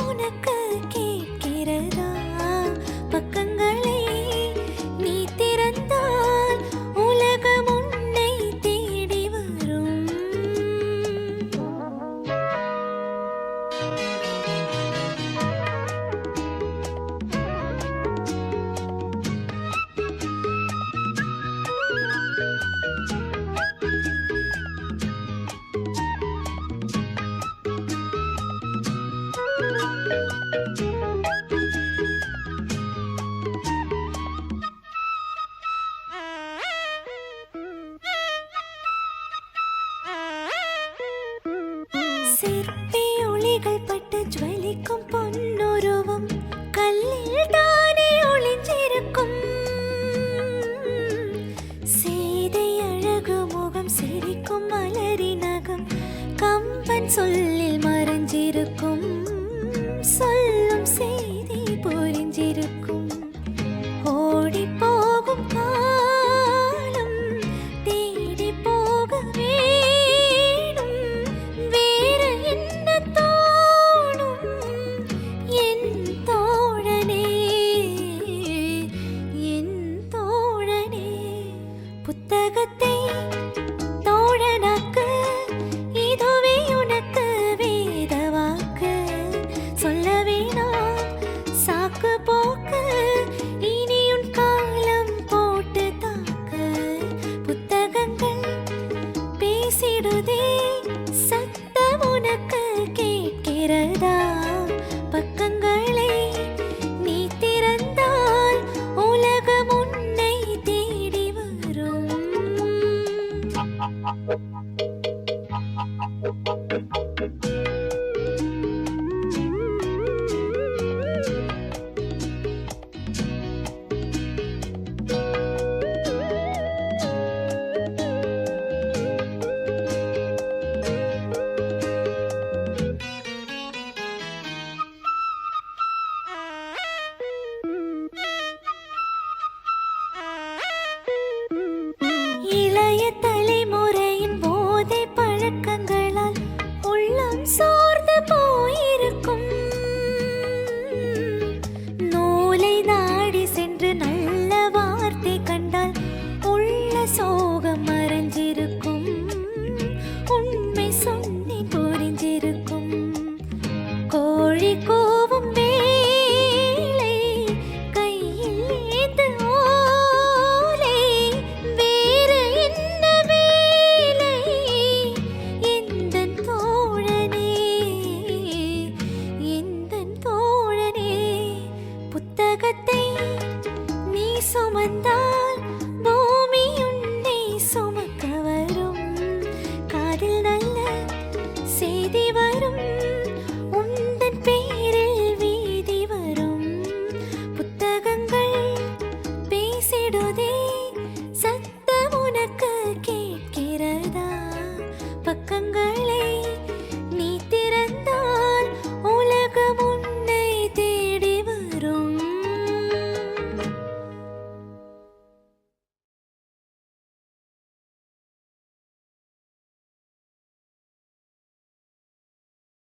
உனக்கு கே சிற்பி ஒளிகள் பட்டு ஜுவலிக்கும் பொன்னுருவம். கல்லில் தானே ஒளிஞ்சிருக்கும். சேதை அழகு முகம் சிரிக்கும் மலரினகம். கம்பன் சொல்லில் மறைஞ்சிருக்கும். பக்கங்கள்